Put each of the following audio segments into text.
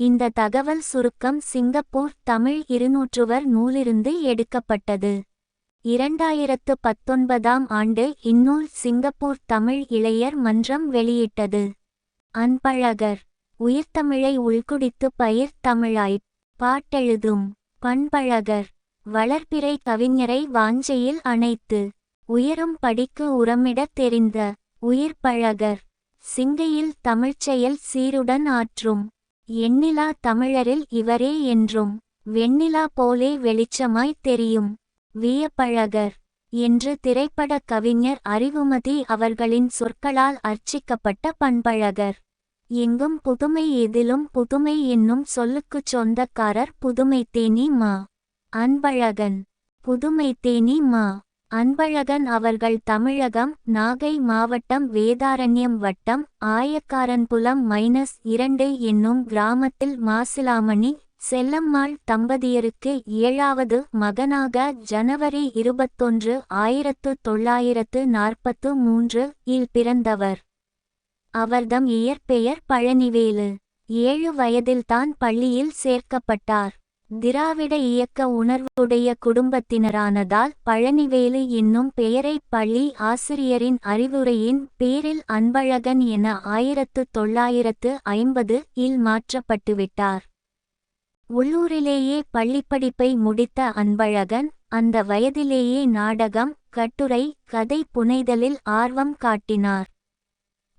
இந்த தகவல் சுருக்கம் சிங்கப்பூர் தமிழ் இருநூற்றுவர் நூலிருந்து எடுக்கப்பட்டது. இரண்டாயிரத்து பத்தொன்பதாம் ஆண்டு இந்நூல் சிங்கப்பூர் தமிழ் இளையர் மன்றம் வெளியிட்டது. அன்பழகர் உயிர்த்தமிழை உள்குடித்து பயிர் தமிழாய்ப் பாட்டெழுதும் பண்பழகர் வளர்பிறை கவிஞரை வாஞ்சையில் அணைத்து உயரும் படிக்கு உரமிடத் தெரிந்த உயிர்ப்பழகர் சிங்கையில் தமிழ்ச்செயல் சீருடன் ஆற்றும். எண்ணிலா தமிழரில் இவரே என்றும் வெண்ணிலா போலே வெளிச்சமாய் தெரியும் வியப்பழகர் என்று திரைப்பட கவிஞர் அறிவுமதி அவர்களின் சொற்களால் அர்ச்சிக்கப்பட்ட பண்பழகர். எங்கும் புதுமை எதிலும் புதுமை என்னும் சொல்லுக்குச் சொந்தக்காரர் புதுமை தேனி மா. அன்பழகன். புதுமை தேனி மா. அன்பழகன் அவர்கள் தமிழகம் நாகை மாவட்டம் வேதாரண்யம் வட்டம் ஆயக்காரன்புலம் மைனஸ் இரண்டு என்னும் கிராமத்தில் மாசிலாமணி செல்லம்மாள் தம்பதியருக்கு ஏழாவது மகனாக ஜனவரி இருபத்தொன்று ஆயிரத்து தொள்ளாயிரத்து நாற்பத்து மூன்று இல் பிறந்தவர். அவர்தம் இயற்பெயர் பழனிவேலு. ஏழு வயதில்தான் பள்ளியில் சேர்க்கப்பட்டார். திராவிட இயக்க உணர்வுடைய குடும்பத்தினரானதால் பழனிவேலு என்னும் பெயரை பள்ளி ஆசிரியரின் அறிவுரையின் பேரில் அன்பழகன் என ஆயிரத்து தொள்ளாயிரத்து ஐம்பது இல் மாற்றப்பட்டுவிட்டார். உள்ளூரிலேயே பள்ளிப்படிப்பை முடித்த அன்பழகன் அந்த வயதிலேயே நாடகம் கட்டுரை கதை புனைதலில் ஆர்வம் காட்டினார்.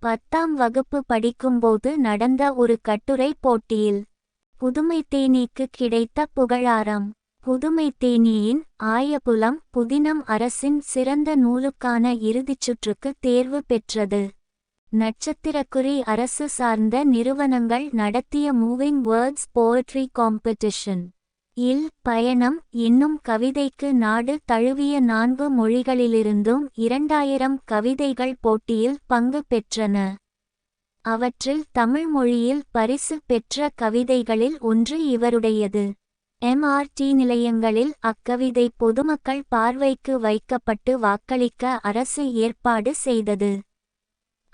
பத்தாம் வகுப்பு படிக்கும்போது நடந்த ஒரு கட்டுரை போட்டியில் புதுமை தேனீக்கு கிடைத்த புகழாரம். புதுமை தேனீயின் ஆயபுலம் புதினம் அரசின் சிறந்த நூலுக்கான இறுதிச் சுற்றுக்கு தேர்வு பெற்றது. நட்சத்திரக்குறி அரசு சார்ந்த நிறுவனங்கள் நடத்திய மூவிங் வேர்ட்ஸ் போயட்ரி காம்படிஷன் இல் பயணம் என்னும் கவிதைக்கு நாடு தழுவிய நான்கு மொழிகளிலிருந்தும் இரண்டாயிரம் கவிதைகள் போட்டியில் பங்கு பெற்றன. அவற்றில் தமிழ் மொழியில் பரிசு பெற்ற கவிதைகளில் ஒன்று இவருடையது. எம்ஆர்டி நிலையங்களில் அக்கவிதை பொதுமக்கள் பார்வைக்கு வைக்கப்பட்டு வாக்களிக்க அரசு ஏற்பாடு செய்தது.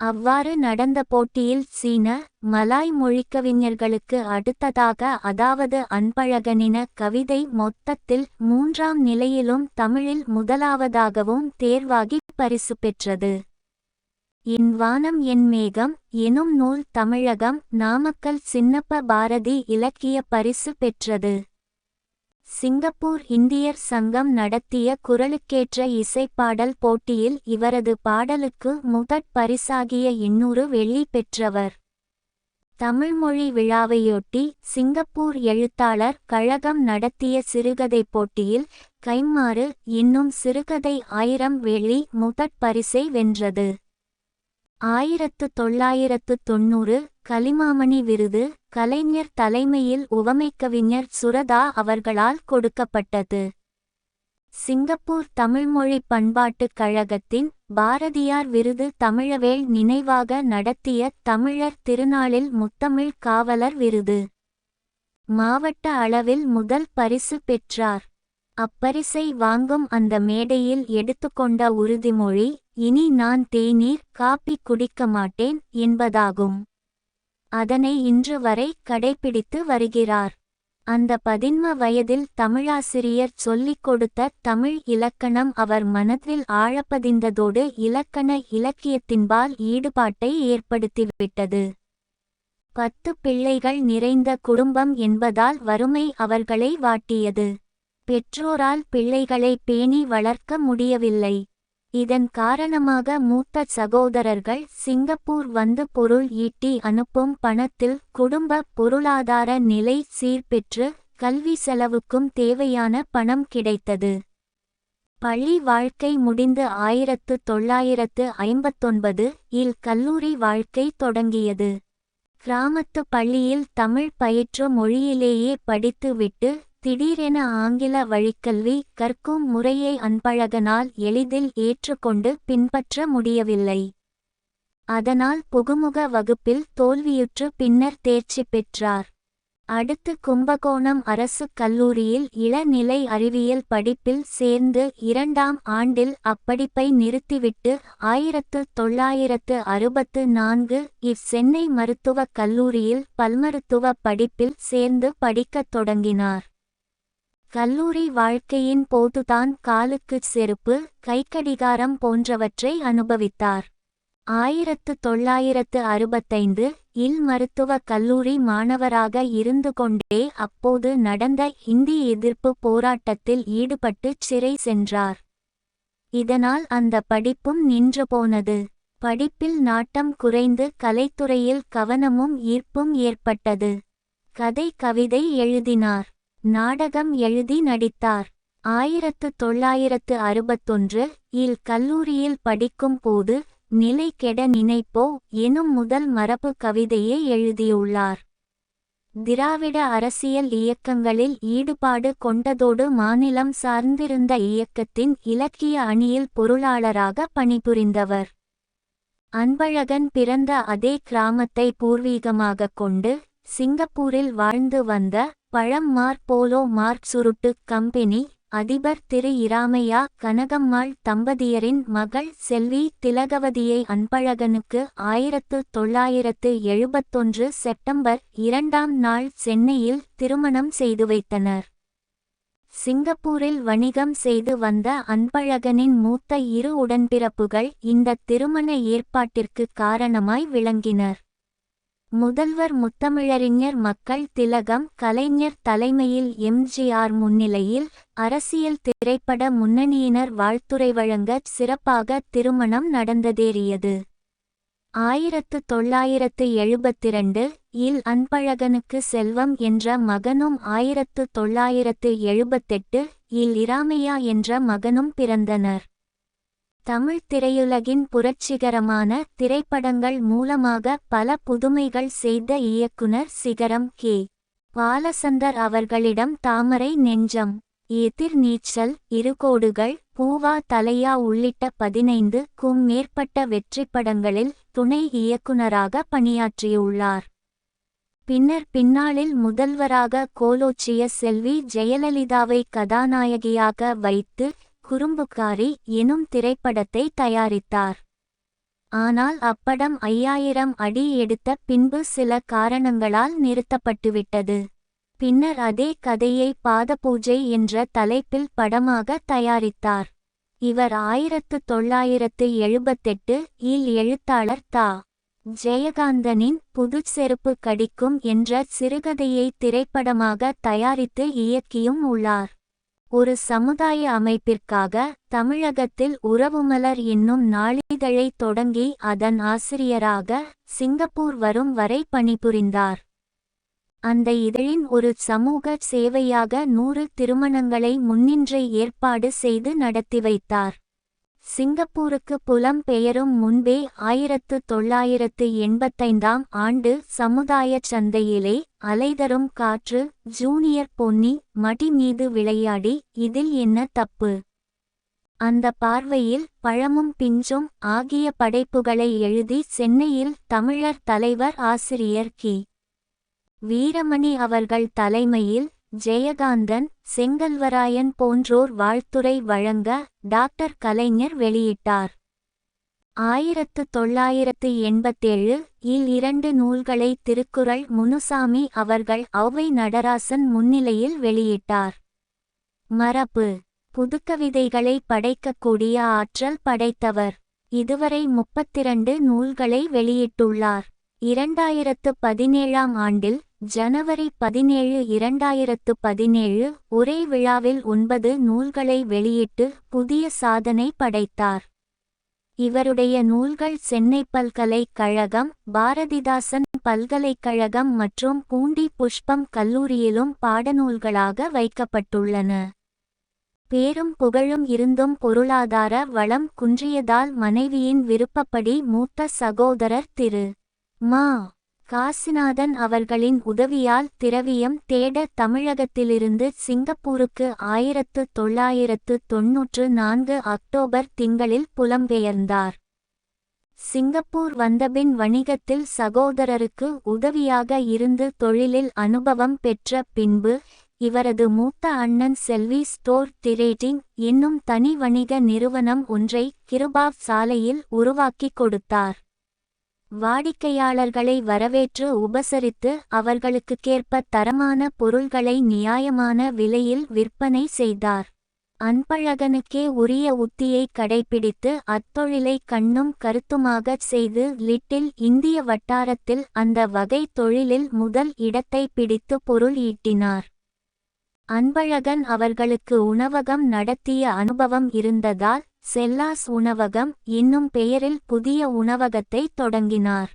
அவ்வாறு நடந்த போட்டியில் சீன மலாய் மொழிக்கவிஞர்களுக்கு அடுத்ததாக அதாவது அன்பழகனின கவிதை மொத்தத்தில் மூன்றாம் நிலையிலும் தமிழில் முதலாவதாகவும் தேர்வாகி பரிசு பெற்றது. என் வானம் என் மேகம் எனும் நூல் தமிழகம் நாமக்கல் சின்னப்ப பாரதி இலக்கிய பரிசு பெற்றது. சிங்கப்பூர் இந்தியர் சங்கம் நடத்திய குரலுக்கேற்ற இசைப்பாடல் போட்டியில் இவரது பாடலுக்கு முதற் பரிசாகிய இன்னொரு வெள்ளி பெற்றவர். தமிழ்மொழி விழாவையொட்டி சிங்கப்பூர் எழுத்தாளர் கழகம் நடத்திய சிறுகதை போட்டியில் கைமாறு என்னும் சிறுகதை ஆயிரம் வெள்ளி முதற் பரிசை வென்றது. ஆயிரத்து தொள்ளாயிரத்து தொன்னூறு கலிமாமணி விருது கலைஞர் தலைமையில் உவமைக்கவிஞர் சுரதா அவர்களால் கொடுக்கப்பட்டது. சிங்கப்பூர் தமிழ்மொழி பண்பாட்டுக் கழகத்தின் பாரதியார் விருது தமிழவேள் நினைவாக நடத்திய தமிழர் திருநாளில் முத்தமிழ் காவலர் விருது. மாவட்ட அளவில் முதல் பரிசு பெற்றார். அப்பரிசை வாங்கும் அந்த மேடையில் எடுத்துக்கொண்ட உறுதிமொழி இனி நான் தேநீர் காப்பி குடிக்க மாட்டேன் என்பதாகும். அதனை இன்று வரை கடைபிடித்து வருகிறார். அந்த பதின்ம வயதில் தமிழாசிரியர் சொல்லிக் கொடுத்த தமிழ் இலக்கணம் அவர் மனத்தில் ஆழப்பதிந்ததோடு இலக்கண இலக்கியத்தின்பால் ஈடுபாட்டை ஏற்படுத்திவிட்டது. பத்து பிள்ளைகள் நிறைந்த குடும்பம் என்பதால் வறுமை அவர்களை வாட்டியது. பெற்றோரால் பிள்ளைகளை பேணி வளர்க்க முடியவில்லை. இதன் காரணமாக மூத்த சகோதரர்கள் சிங்கப்பூர் வந்து பொருள் ஈட்டி அனுப்பும் பணத்தில் குடும்ப பொருளாதார நிலை சீர்பெற்று கல்வி செலவுக்கும் தேவையான பணம் கிடைத்தது. பள்ளி வாழ்க்கை முடிந்து ஆயிரத்து தொள்ளாயிரத்து ஐம்பத்தொன்பது இல் கல்லூரி வாழ்க்கை தொடங்கியது. கிராமத்து பள்ளியில் தமிழ் பயிற்று மொழியிலேயே படித்துவிட்டு திடீரென ஆங்கில வழிக்கல்வி கற்கும் முறையை அன்பழகனால் எளிதில் ஏற்றுக்கொண்டு பின்பற்ற முடியவில்லை. அதனால் புகுமுக வகுப்பில் தோல்வியுற்று பின்னர் தேர்ச்சி பெற்றார். அடுத்து கும்பகோணம் அரசு கல்லூரியில் இளநிலை அறிவியல் படிப்பில் சேர்ந்து இரண்டாம் ஆண்டில் அப்படிப்பை நிறுத்திவிட்டு ஆயிரத்து தொள்ளாயிரத்து அறுபத்து நான்கு இச்சென்னை மருத்துவக் கல்லூரியில் பல்மருத்துவ படிப்பில் சேர்ந்து படிக்கத் தொடங்கினார். கல்லூரி வாழ்க்கையின் போதுதான் காலுக்குச் செருப்பு கைக்கடிகாரம் போன்றவற்றை அனுபவித்தார். ஆயிரத்து தொள்ளாயிரத்து அறுபத்தைந்து இல் மருத்துவக் கல்லூரி மாணவராக இருந்து கொண்டே அப்போது நடந்த இந்தி எதிர்ப்பு போராட்டத்தில் ஈடுபட்டு சிறை சென்றார். இதனால் அந்த படிப்பும் நின்று போனது. படிப்பில் நாட்டம் குறைந்து கலைத்துறையில் கவனமும் ஈர்ப்பும் ஏற்பட்டது. கதை கவிதை எழுதினார். நாடகம் எழுதி நடித்தார். ஆயிரத்து தொள்ளாயிரத்து அறுபத்தொன்று இல் கல்லூரியில் படிக்கும் போது நிலை கெட நினைப்போ எனும் முதல் மரபு கவிதையை எழுதியுள்ளார். திராவிட அரசியல் இயக்கங்களில் ஈடுபாடு கொண்டதோடு மாநிலம் சார்ந்திருந்த இயக்கத்தின் இலக்கிய அணியில் பொருளாளராக பணிபுரிந்தவர். அன்பழகன் பிறந்த அதே கிராமத்தை பூர்வீகமாகக் கொண்டு சிங்கப்பூரில் வாழ்ந்து வந்த பழம்மார் போலோ மார்க் சுருட்டு கம்பெனி அதிபர் திரு இராமையா கனகம்மாள் தம்பதியரின் மகள் செல்வி திலகவதியை அன்பழகனுக்கு ஆயிரத்து தொள்ளாயிரத்து எழுபத்தொன்று செப்டம்பர் இரண்டாம் நாள் சென்னையில் திருமணம் செய்து வைத்தனர். சிங்கப்பூரில் வணிகம் செய்து வந்த அன்பழகனின் மூத்த இரு உடன்பிறப்புகள் இந்த திருமண ஏற்பாட்டிற்கு காரணமாய் விளங்கினர். முதல்வர் முத்தமிழறிஞர் மக்கள் திலகம் கலைஞர் தலைமையில் எம்ஜிஆர் முன்னிலையில் அரசியல் திரைப்பட முன்னணியினர் வாழ்த்துரை வழங்க சிறப்பாக திருமணம் நடந்ததேறியது. ஆயிரத்து தொள்ளாயிரத்து எழுபத்திரண்டு இல் அன்பழகனுக்கு செல்வம் என்ற மகனும் ஆயிரத்து தொள்ளாயிரத்து எழுபத்தெட்டு இல் இராமையா என்ற மகனும் பிறந்தனர். தமிழ் திரையுலகின் புரட்சிகரமான திரைப்படங்கள் மூலமாக பல புதுமைகள் செய்த இயக்குனர் சிகரம் கே. பாலசந்தர் அவர்களிடம் தாமரை நெஞ்சம் எதிர் நீச்சல் இருகோடுகள் பூவா தலையா உள்ளிட்ட பதினைந்து க்கும் மேற்பட்ட வெற்றிப்படங்களில் துணை இயக்குனராக பணியாற்றியுள்ளார். பின்னர் பின்னாளில் முதல்வராக கோலோச்சிய செல்வி ஜெயலலிதாவை கதாநாயகியாக வைத்து குறும்புக்காரி எனும் திரைப்படத்தை தயாரித்தார். ஆனால் அப்படம் ஐயாயிரம் அடி எடுத்த பின்பு சில காரணங்களால் நிறுத்தப்பட்டுவிட்டது. பின்னர் அதே கதையை பாதபூஜை என்ற தலைப்பில் படமாக தயாரித்தார். இவர் ஆயிரத்து தொள்ளாயிரத்து எழுபத்தெட்டு இல் எழுத்தாளர் தா. ஜெயகாந்தனின் புதுச் செருப்பு கடிக்கும் என்ற சிறுகதையை திரைப்படமாக தயாரித்து இயக்கியும் உள்ளார். ஒரு சமுதாய அமைப்பிற்காக தமிழகத்தில் உறவுமலர் என்னும் நாளிதழை தொடங்கி அதன் ஆசிரியராக சிங்கப்பூர் வரும் வரை பணிபுரிந்தார். அந்த இதழின் ஒரு சமூக சேவையாக நூறு திருமணங்களை முன்னின்றே ஏற்பாடு செய்து நடத்தி வைத்தார். சிங்கப்பூருக்கு புலம் பெயரும் முன்பே ஆயிரத்து தொள்ளாயிரத்து எண்பத்தைந்தாம் ஆண்டு சமுதாய சந்தையிலே அலைதரும் காற்று ஜூனியர் பொன்னி மடி மீது விளையாடி இதில் என்ன தப்பு? அந்த பார்வையில் பழமும் பிஞ்சும் ஆகிய படைப்புகளை எழுதி சென்னையில் தமிழர் தலைவர் ஆசிரியர் கி. வீரமணி அவர்கள் தலைமையில் ஜெயகாந்தன் செங்கல்வராயன் போன்றோர் வாழ்த்துரை வழங்க டாக்டர் கலைஞர் வெளியிட்டார். ஆயிரத்து தொள்ளாயிரத்து எண்பத்தேழு இல் இரண்டு நூல்களை திருக்குறள் முனுசாமி அவர்கள் ஔவை நடராசன் முன்னிலையில் வெளியிட்டார். மரபு. புதுக்கவிதைகளை படைக்கக்கூடிய ஆற்றல் படைத்தவர். இதுவரை முப்பத்திரண்டு நூல்களை வெளியிட்டுள்ளார். இரண்டாயிரத்து பதினேழாம் ஆண்டில் ஜனவரி பதினேழு இரண்டாயிரத்து பதினேழு ஒரே விழாவில் ஒன்பது நூல்களை வெளியிட்டு புதிய சாதனை படைத்தார். இவருடைய நூல்கள் சென்னை பல்கலைக்கழகம் பாரதிதாசன் பல்கலைக்கழகம் மற்றும் பூண்டி புஷ்பம் கல்லூரியிலும் பாடநூல்களாக வைக்கப்பட்டுள்ளன. பேரும் புகழும் இருந்தும் பொருளாதார வளம் குன்றியதால் மனைவியின் விருப்பப்படி மூத்த சகோதரர் திரு. மா காசிநாதன் அவர்களின் உதவியால் திரவியம் தேட தமிழகத்திலிருந்து சிங்கப்பூருக்கு ஆயிரத்து தொள்ளாயிரத்து தொன்னூற்று நான்கு அக்டோபர் திங்களில் புலம்பெயர்ந்தார். சிங்கப்பூர் வந்தபின் வணிகத்தில் சகோதரருக்கு உதவியாக இருந்து தொழிலில் அனுபவம் பெற்ற பின்பு இவரது மூத்த அண்ணன் செல்வி ஸ்டோர் திரேட்டிங் என்னும் தனி வணிக நிறுவனம் ஒன்றை கிருபாவ் சாலையில் உருவாக்கிக் கொடுத்தார். வாடிக்கையாளர்களை வரவேற்று உபசரித்து அவர்களுக்குக்கேற்ப தரமான பொருள்களை நியாயமான விலையில் விற்பனை செய்தார். அன்பழகனுக்கே உரிய உத்தியை கடைபிடித்து அத்தொழிலை கண்ணும் கருத்துமாகச் செய்து லிட்டில் இந்திய வட்டாரத்தில் அந்த வகை தொழிலில் முதல் இடத்தை பிடித்து பொருள் ஈட்டினார். அன்பழகன் அவர்களுக்கு உணவகம் நடத்திய அனுபவம் இருந்ததால் செல்லாஸ் உணவகம் என்னும் பெயரில் புதிய உணவகத்தை தொடங்கினார்.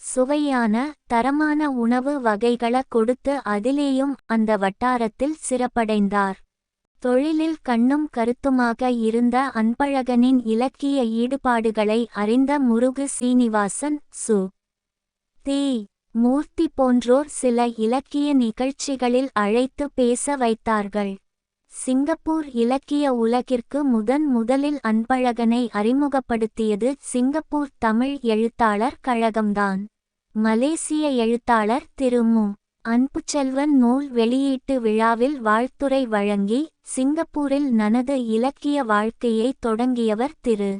சுவையான தரமான உணவு வகைகள கொடுத்து அதிலேயும் அந்த வட்டாரத்தில் சிறப்படைந்தார். தொழிலில் கண்ணும் கருத்துமாக இருந்த அன்பழகனின் இலக்கிய ஈடுபாடுகளை அறிந்த முருகு சீனிவாசன் சு. தி. மூர்த்தி போன்றோர் சில இலக்கிய நிகழ்ச்சிகளில் அழைத்து பேச வைத்தார்கள். சிங்கப்பூர் இலக்கிய உலகிற்கு முதன் முதலில் அன்பழகனை அறிமுகப்படுத்தியது சிங்கப்பூர் தமிழ் எழுத்தாளர் கழகம்தான். மலேசிய எழுத்தாளர் திருமு அன்புச்செல்வன் நூல் வெளியீட்டு விழாவில் வாழ்த்துரை வழங்கி சிங்கப்பூரில் நனது இலக்கிய வாழ்க்கையை தொடங்கியவர் திரு.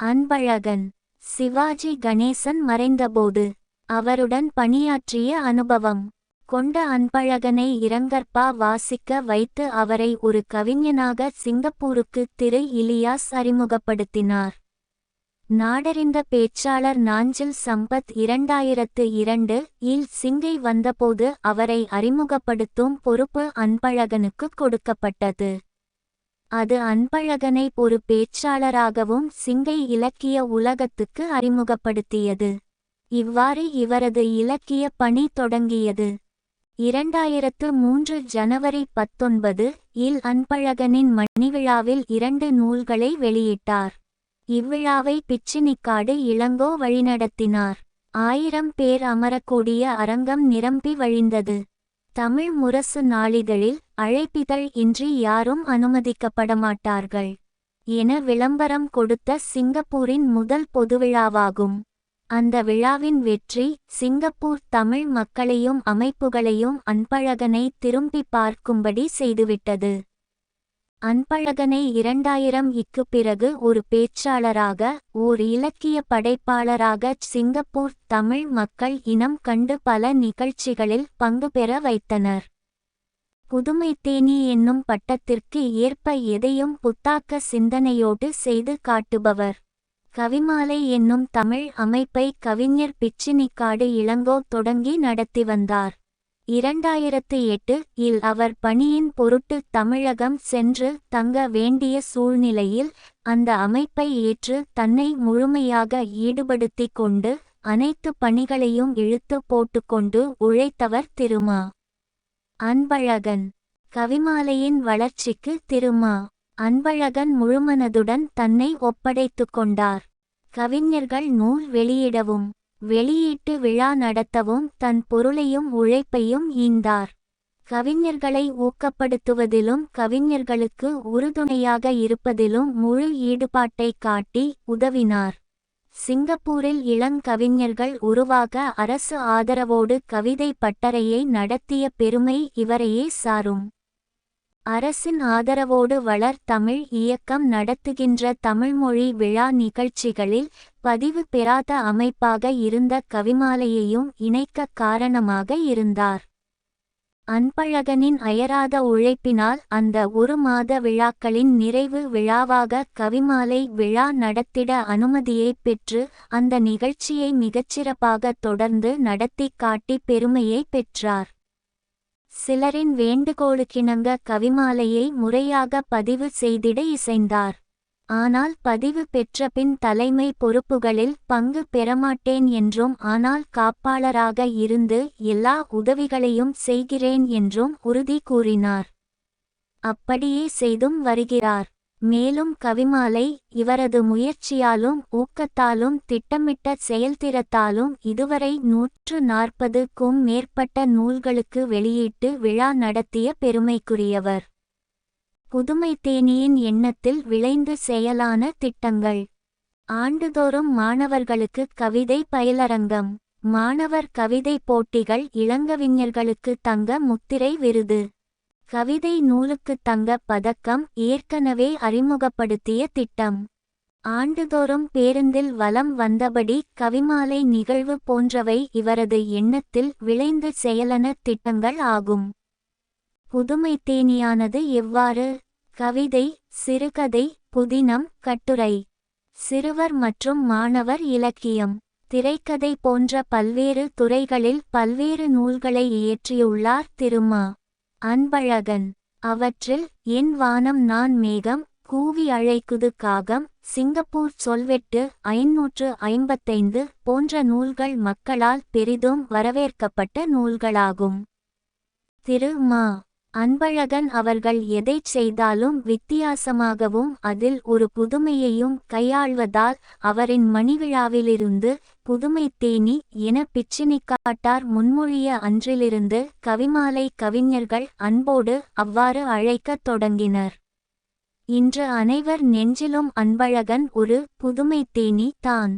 அன்பழகன். சிவாஜி கணேசன் மறைந்தபோது அவருடன் பணியாற்றிய அனுபவம். கொண்ட அன்பழகனை இரங்கற்பா வாசிக்க வைத்து அவரை ஒரு கவிஞனாக சிங்கப்பூருக்கு திரு. இலியாஸ் அறிமுகப்படுத்தினார். நாடறிந்த பேச்சாளர் நாஞ்சில் சம்பத் இரண்டாயிரத்து இரண்டு இல் சிங்கை வந்தபோது அவரை அறிமுகப்படுத்தும் பொறுப்பு அன்பழகனுக்கு கொடுக்கப்பட்டது. அது அன்பழகனை ஒரு பேச்சாளராகவும் சிங்கை இலக்கிய உலகத்துக்கு அறிமுகப்படுத்தியது. இவ்வாறு இவரது இலக்கிய பணி தொடங்கியது. இரண்டாயிரத்து மூன்று ஜனவரி பத்தொன்பது இல் அன்பழகனின் மணிவிழாவில் இரண்டு நூல்களை வெளியிட்டார். இவ்விழாவை பிச்சினிக்காடு இளங்கோ வழிநடத்தினார். ஆயிரம் பேர் அமரக்கூடிய அரங்கம் நிரம்பி வழிந்தது. தமிழ் முரசு நாளிதழில் அழைப்பிதழ் இன்றி யாரும் அனுமதிக்கப்படமாட்டார்கள். என விளம்பரம் கொடுத்த சிங்கப்பூரின் முதல் பொதுவிழாவாகும். அந்த விழாவின் வெற்றி சிங்கப்பூர் தமிழ் மக்களையும் அமைப்புகளையும் அன்பழகனை திரும்பி பார்க்கும்படி செய்துவிட்டது. அன்பழகனை இரண்டாயிரம் இக்கு பிறகு ஒரு பேச்சாளராக ஓர் இலக்கிய படைப்பாளராக சிங்கப்பூர் தமிழ் மக்கள் இனம் கண்டு பல நிகழ்ச்சிகளில் பங்கு பெற வைத்தனர். புதுமை தேனி என்னும் பட்டத்திற்கு ஏற்ப எதையும் புத்தாக்க சிந்தனையோடு செய்து காட்டுபவர். கவிமாலை என்னும் தமிழ் அமைப்பை கவிஞர் பிச்சினிக்காடு இளங்கோ தொடங்கி நடத்தி வந்தார். இரண்டாயிரத்து எட்டு இல் அவர் பணியின் பொருட்டு தமிழகம் சென்று தங்க வேண்டிய சூழ்நிலையில் அந்த அமைப்பை ஏற்று தன்னை முழுமையாக ஈடுபடுத்திக் கொண்டு அனைத்து பணிகளையும் இழுத்து போட்டுக்கொண்டு உழைத்தவர் திருமா. அன்பழகன். கவிமாலையின் வளர்ச்சிக்கு திருமா. அன்பழகன் முழுமனதுடன் தன்னை ஒப்படைத்துக் கொண்டார். கவிஞர்கள் நூல் வெளியிடவும் வெளியீட்டு விழா நடத்தவும் தன் பொருளையும் உழைப்பையும் ஈந்தார். கவிஞர்களை ஊக்கப்படுத்துவதிலும் கவிஞர்களுக்கு உறுதுணையாக இருப்பதிலும் முழு ஈடுபாட்டை காட்டி உதவினார். சிங்கப்பூரில் இளங்கவிஞர்கள் உருவாக அரசு ஆதரவோடு கவிதை பட்டறையை நடத்திய பெருமை இவரையே சாரும். அரசின் ஆதரவோடு வளர் தமிழ் இயக்கம் நடத்துகின்ற தமிழ்மொழி விழா நிகழ்ச்சிகளில் பதிவு பெறாத அமைப்பாக இருந்த கவிமாலையையும் இணைக்க காரணமாக இருந்தார். அன்பழகனின் அயராத உழைப்பினால் அந்த ஒரு மாத விழாக்களின் நிறைவு விழாவாக கவிமாலை விழா நடத்திட அனுமதியை பெற்று அந்த நிகழ்ச்சியை மிகச்சிறப்பாக தொடர்ந்து நடத்தி காட்டி பெருமையை பெற்றார். சிலரின் வேண்டுகோளுக்கிணங்க கவிமாலையை முறையாக பதிவு செய்திட இசைந்தார். ஆனால் பதிவு பெற்றபின் தலைமை பொறுப்புகளில் பங்கு பெறமாட்டேன் என்றும் ஆனால் காப்பாளராக இருந்து எல்லா உதவிகளையும் செய்கிறேன் என்றும் உறுதி கூறினார். அப்படியே செய்தும் வருகிறார். மேலும் கவிமாலை இவரது முயற்சியாலும் ஊக்கத்தாலும் திட்டமிட்ட செயல்திறத்தாலும் இதுவரை நூற்று நாற்பதுக்கும் மேற்பட்ட நூல்களுக்கு வெளியிட்டு விழா நடத்திய பெருமைக்குரியவர். புதுமை தேனியின் எண்ணத்தில் விளைந்து செயலான திட்டங்கள். ஆண்டுதோறும் மாணவர்களுக்கு கவிதை பயிலரங்கம் மாணவர் கவிதை போட்டிகள் இளங்கவிஞர்களுக்கு தங்க முத்திரை விருது. கவிதை நூலுக்கு தங்க பதக்கம் ஏற்கனவே அறிமுகப்படுத்திய திட்டம். ஆண்டுதோறும் பேருந்தில் வலம் வந்தபடி கவிமாலை நிகழ்வு போன்றவை இவரது எண்ணத்தில் விளைந்து செயலன திட்டங்கள் ஆகும். புதுமை தேனியானது எவ்வாறு? கவிதை சிறுகதை புதினம் கட்டுரை. சிறுவர் மற்றும் மாணவர் இலக்கியம். திரைக்கதை போன்ற பல்வேறு துறைகளில் பல்வேறு நூல்களை இயற்றியுள்ளார் திருமா. அன்பழகன் அவற்றில் என் வானம் நான் மேகம் கூவி அழைக்குது காகம் சிங்கப்பூர் சொல்வெட்டு ஐநூற்று ஐம்பத்தைந்து போன்ற நூல்கள் மக்களால் பெரிதும் வரவேற்கப்பட்ட நூல்களாகும். திரு. மா. அன்பழகன் அவர்கள் எதைச் செய்தாலும் வித்தியாசமாகவும் அதில் ஒரு புதுமையையும் கையாள்வதால் அவரின் மணிவிழாவிலிருந்து புதுமை தேனி என பிச்சினிக்காட்டார் முன்மொழிய அன்றிலிருந்து கவிமாலை கவிஞர்கள் அன்போடு அவ்வாறு அழைக்கத் தொடங்கினர். இன்று அனைவர் நெஞ்சிலும் அன்பழகன் ஒரு புதுமை தேனி தான்.